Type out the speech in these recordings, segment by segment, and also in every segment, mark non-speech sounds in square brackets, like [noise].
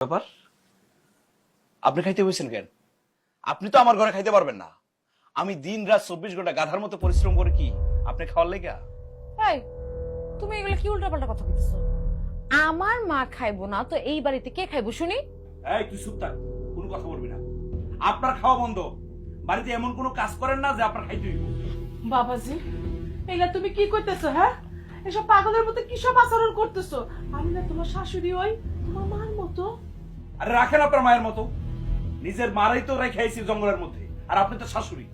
ব্যাপার? আপনি খাইতে বসেন কেন? আপনি তো আমার ঘরে খাইতে পারবেন না। আমি দিন রাত চব্বিশ ঘণ্টা গাধার মতো পরিশ্রম করে কি আপনি খাওয়ার লেগা? এই তুমি এগুলো কি উল্টাপাল্টা কথা বলতেছো আমার মা খাইবো না তো এই বাড়িতে কে খাইবো শুনি? এই তুই চুপ থাক কোনো কথা বলবি না। আপনার খাওয়া বন্ধ। বাড়িতে এমন কোনো কাজ করেন না যে আপনার খাইতে হইব। বাবাজি এগুলা তুমি কি করতেছো হ্যাঁ? এসব পাগলের মতো কি সব আচরণ করতেছো? আমি না তোমার শাশুড়ি ওই তোমার মার মতো? আরে রাখেন আপনার মায়ের মতো। নিজের মারাই তো রেখে আইছি জঙ্গলের মধ্যে। আর আপনি তো শাশুড়ি।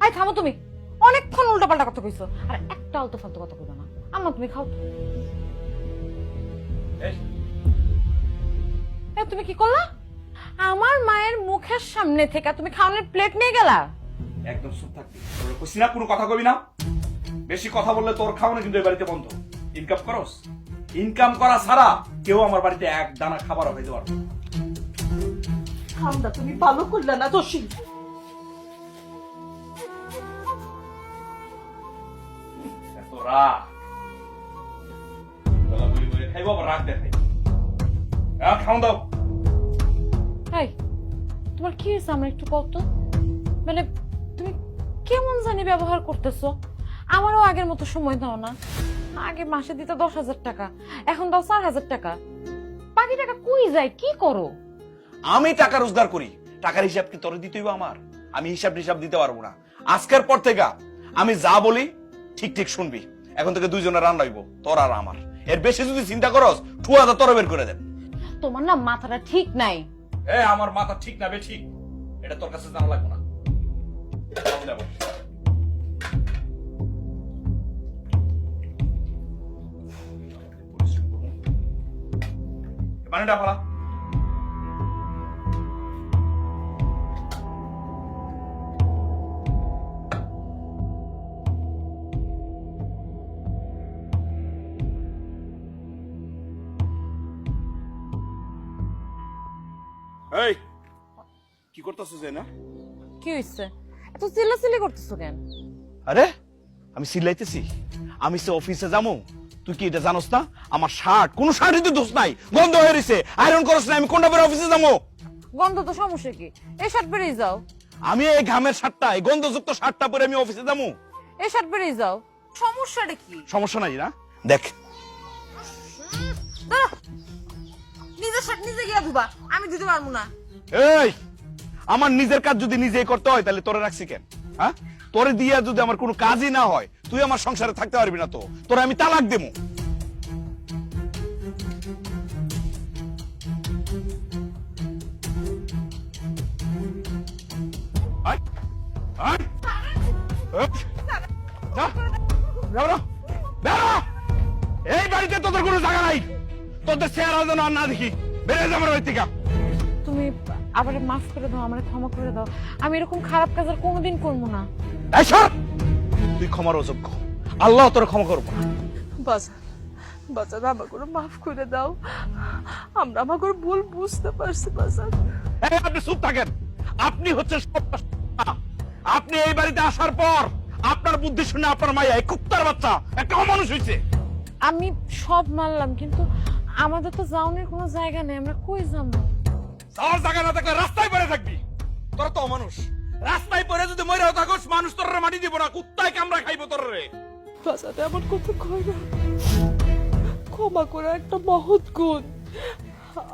আই থামো তুমি। অনেকক্ষণ উল্টাপাল্টা কথা কইছো। আর একটা আলতু ফালতু কথা কইবা না। আম্মা তুমি খাও। তো। এ তুমি কি করলা? আমার মায়ের মুখের সামনে থেকে তুমি খাওয়ানোর প্লেট নিয়ে গেলা? একদম চুপ থাকবি কইছি না কোনো কথা কবি না। বেশি কথা বললে তোর খাওয়ানো কিন্তু এই বাড়িতে বন্ধ। ইনকাম করস ইনকাম করা ছাড়া কেউ আমার বাড়িতে এক দানা খাবার খাইতে পারবে না। তুমি ভালো করলে না দোষী। এত রাগ। গলা বলি বলি খাইবো আবার রাগ দেখাই। আহ, দাও এই তোমার কি হয়েছে? আমার একটু কত মানে তুমি কেমন জানি ব্যবহার করতেছো? আমারও আগের মতো সময় দাও না। আগে মাসে দিতে দশ হাজার টাকা এখন দাও চার হাজার টাকা। বাকি টাকা কই যায়? কি করো? আমি টাকা রোজগার করি টাকার হিসাব কি তোরে দিতেই আমার? আমি হিসাব হিসাব দিতে পারব না। আজকের পর থেকে আমি যা বলি ঠিক ঠিক শুনবি। এখন থেকে দুইজনে রান রাখব তোর আর আমার। এর বেশি যদি চিন্তা করস ঠুয়াদা তোর বের করে দেন তোমার না মাথাটা ঠিক নাই। এ আমার মাথা ঠিক না বে ঠিক। এটা তোর কাছে জানা লাগবে না। পানিটা ফেলা এই কি করতেছো যে না কি হয়েছে এত চিল্লাচিল্লি করতেছো কেন? আরে আমি সিলাইতেছি আমি সে অফিসে যাব তুই কি এটা জানোস না? আমার শার্ট কোন শার্টই তো দোষ নাই। গন্ধ হয়ে রয়েছে আয়রন না আমি কোনটা অফিসে যাব? গন্ধ তো সমস্যা কি? এই শার্ট বেরিয়ে যাও। আমি এই ঘামের শার্টটা এই গন্ধযুক্ত শার্টটা পরে আমি অফিসে যাব? এই শার্ট বেরিয়ে যাও। সমস্যাটা কি? সমস্যা নাই না দেখ। দাঁড়া। নিজের শার্ট নিজে গিয়ে ধুবা। আমি দিতে পারব না। এই! আমার নিজের কাজ যদি নিজেই করতে হয় তাহলে তোরে রাখছি কেন? হ্যাঁ? তোরে দিয়ে যদি আমার কোনো কাজই না হয় তুই আমার সংসারে থাকতে পারবি না তো। তোরে আমি তালাক দেবো। এই বাড়িতে তোদের কোনো জায়গা নাই। তোদের চেহারা যেন আর না দেখি। বেড়ে যাবে বাড়ি তুমি আবার মাফ করে দাও আমার ক্ষমা করে দাও। আমি এরকম খারাপ কাজ আর কোনোদিন করব না! তুই ক্ষমার অযোগ্য। আল্লাহ তোর ক্ষমা করব না বাজার বাজার আমাকে মাফ করে দাও। আমরা আমাকে ভুল বুঝতে পারছি বাজার আপনি চুপ থাকেন। আপনি না। আপনি এই বাড়িতে আসার পর আপনার বুদ্ধি শুনে আপনার মাইয়া এই কুত্তার বাচ্চা একটা অমানুষ হয়েছে আমি সব মানলাম কিন্তু আমাদের তো যাওনের কোনো জায়গা নেই আমরা কই যাব? যাওয়ার জায়গা না থাকলে রাস্তায় পড়ে থাকবি। তোরা তো অমানুষ। রাস্তায় পড়ে যদি মরে থাকোস মানুষ তোর মাটি দিব না। কুত্তায় কামড়া খাইবো তোর রে বাজার এমন কথা কই না। ক্ষমা করে একটা মহৎ গুণ।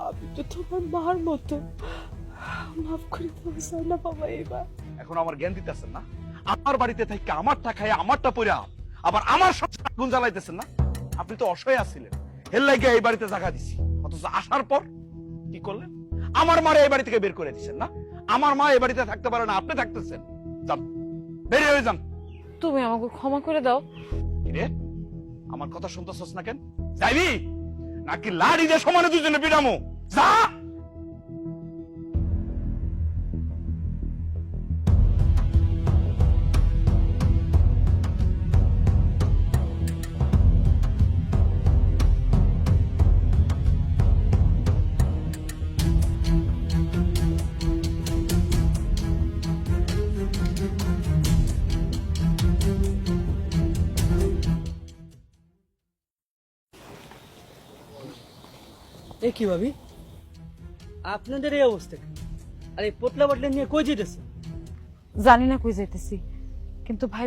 আমি তো তোমার মার মতো। মাফ করে না বাবা এবার। এখন আমার জ্ঞান দিতেছেন না? আমার বাড়িতে থেকে আমারটা খাই আমারটা পরে আবার আমার সংসার আগুন জ্বালাইতেছেন না? আপনি তো অসহায় আছিলেন। লাগে এই বাড়িতে জায়গা দিছি। অথচ আসার পর কি করলেন? আমার মারে এই বাড়ি থেকে বের করে দিচ্ছেন না? আমার মা এই বাড়িতে থাকতে পারে না আপনি থাকতেছেন। যান বেরিয়ে হয়ে যান। তুমি আমাকে ক্ষমা করে দাও। রে? আমার কথা শুনতেছস না কেন? যাইবি? নাকি লাড়ি যে সমানে দুজনে পিটামো যা! এ কি ভাবি? আপনাদের এই অবস্থা? আর এই পোটলা বাটলা নিয়ে কই যেতেছে জানি না কই যাইতেছি কিন্তু ভাই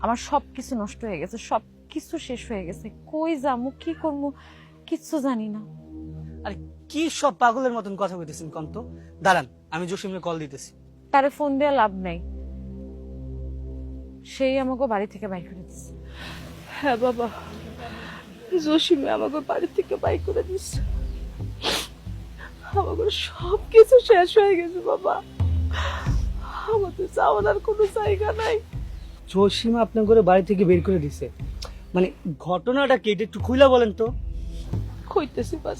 আমার সব কিছু নষ্ট হয়ে গেছে সব কিছু শেষ হয়ে গেছে। কই যামু কি করব কিচ্ছু জানি না। আরে কি সব পাগলের মতন কথা কইতেছেন কন্ত? দাঁড়ান আমি জসিমকে কল দিতেছি। তারে ফোন দেওয়া লাভ নাই। সেই আমাকে বাড়ি থেকে বাইর করে দিচ্ছে হ্যাঁ বাবা জসিমে আমাকে বাড়ি থেকে বাই করে দিচ্ছে আমাকে সব কিছু শেষ হয়ে গেছে বাবা। আমাদের যাওয়ার আর কোনো জায়গা নাই। জসিমা আপনার করে বাড়ি থেকে বের করে দিছে। মানে ঘটনাটা কি এটা একটু খুইলা বলেন তো। কইতেছি বাস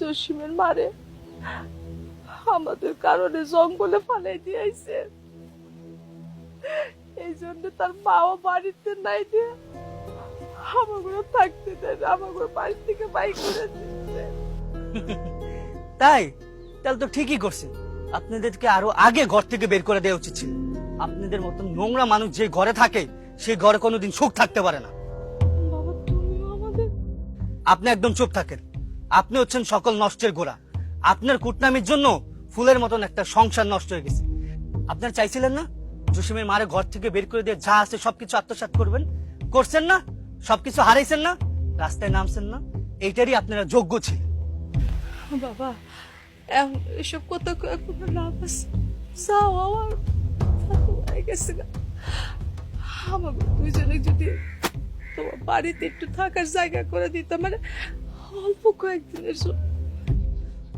জসিমের মারে আমাদের কারণে জঙ্গলে ফালাই দিয়েছে এই জন্য তার মাও বাড়িতে নাই দিয়ে আমাকে থাকতে দেয় আমাকে বাড়ি থেকে বাই করে দিচ্ছে [laughs] তাই? তাহলে তো ঠিকই করছেন। আপনাদেরকে আরও আগে ঘর থেকে বের করে দেওয়া উচিত ছিল। আপনাদের মতন নোংরা মানুষ যে ঘরে থাকে সেই ঘরে কোনোদিন সুখ থাকতে পারে না। আপনি একদম চুপ থাকেন। আপনি হচ্ছেন সকল নষ্টের গোড়া। আপনার কুটনামির জন্য ফুলের মতন একটা সংসার নষ্ট হয়ে গেছে। আপনার চাইছিলেন না? জসিমের মারে ঘর থেকে বের করে দিয়ে যা আছে সবকিছু আত্মসাৎ করবেন? করছেন না? সবকিছু হারাইছেন না? রাস্তায় নামছেন না? এইটারই আপনারা যোগ্য ছিলেন বাবা এখন এসব কথা কোনো লাভ আছে? যাও, আমার হয়ে গেছে গা। আমাকে দুজনে যদি তোমার বাড়িতে একটু থাকার জায়গা করে দিতাম মানে অল্প কয়েকদিনের জন্য।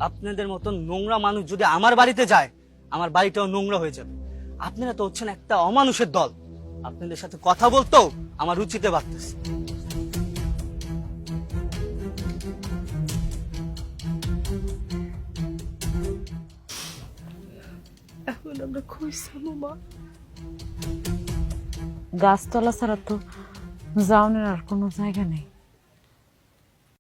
আপনাদের মতন নোংরা মানুষ যদি আমার বাড়িতে যায়, আমার বাড়িটাও নোংরা হয়ে যাবে। আপনারা তো হচ্ছেন একটা অমানুষের দল। আপনাদের সাথে কথা বলতেও আমার রুচিতে বাড়তেছে এখন আমরা খুঁজছাম মা। গাছতলা ছাড়া তো যাওনের আর কোনো জায়গা নেই।